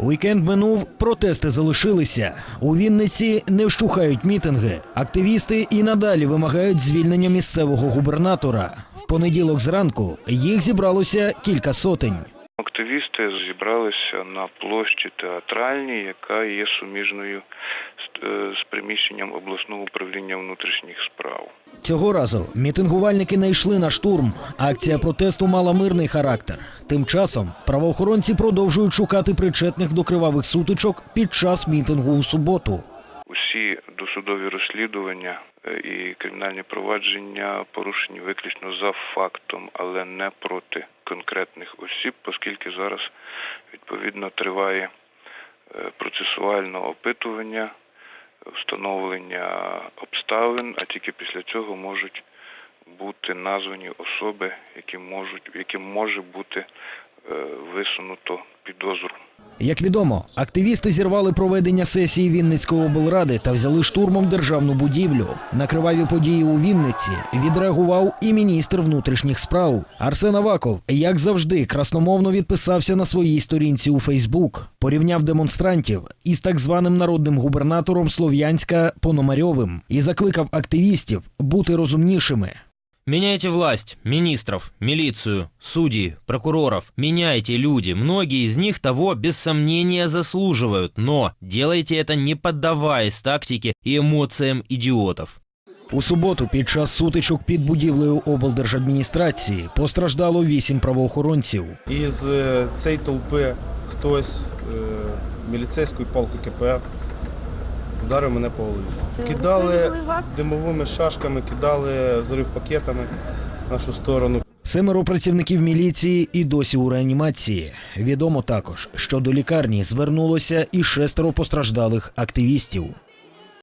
Вікенд минув, протести залишилися. У Вінниці не вщухають мітинги. Активісти і надалі вимагають звільнення місцевого губернатора. В понеділок зранку їх зібралося кілька сотень. Активісти зібралися на площі театральній, яка є суміжною з, е, приміщенням обласного управління внутрішніх справ. Цього разу мітингувальники не йшли на штурм. Акція протесту мала мирний характер. Тим часом правоохоронці продовжують шукати причетних до кривавих сутичок під час мітингу у суботу. Усі досудові розслідування е, і кримінальні провадження порушені виключно за фактом, але не проти конкретних осіб, оскільки зараз відповідно триває е, процесуальне опитування, встановлення обставин, а тільки після цього можуть бути названі особи, які можуть, яким може бути е, висунуто підозру. Як відомо, активісти зірвали проведення сесії Вінницької облради та взяли штурмом державну будівлю. На криваві події у Вінниці відреагував і міністр внутрішніх справ Арсен Аваков, як завжди, красномовно відписався на своїй сторінці у Фейсбук, порівняв демонстрантів із так званим народним губернатором Слов'янська Пономарьовим і закликав активістів бути розумнішими. Меняйте власть, министров, милицию, судей, прокуроров. Меняйте люди. Многие из них того без сомнения заслуживают, но делайте это не поддаваясь тактике и эмоциям идиотов. У суботу під час сутичок під будівлею облдержадміністрації постраждало вісім правоохоронців. Із е, цієї толпи хтось е, міліцейською палкою КПФ ударив мене по голові. Кидали димовими шашками, кидали взрив пакетами в нашу сторону. Семеро працівників міліції і досі у реанімації. Відомо також, що до лікарні звернулося і шестеро постраждалих активістів.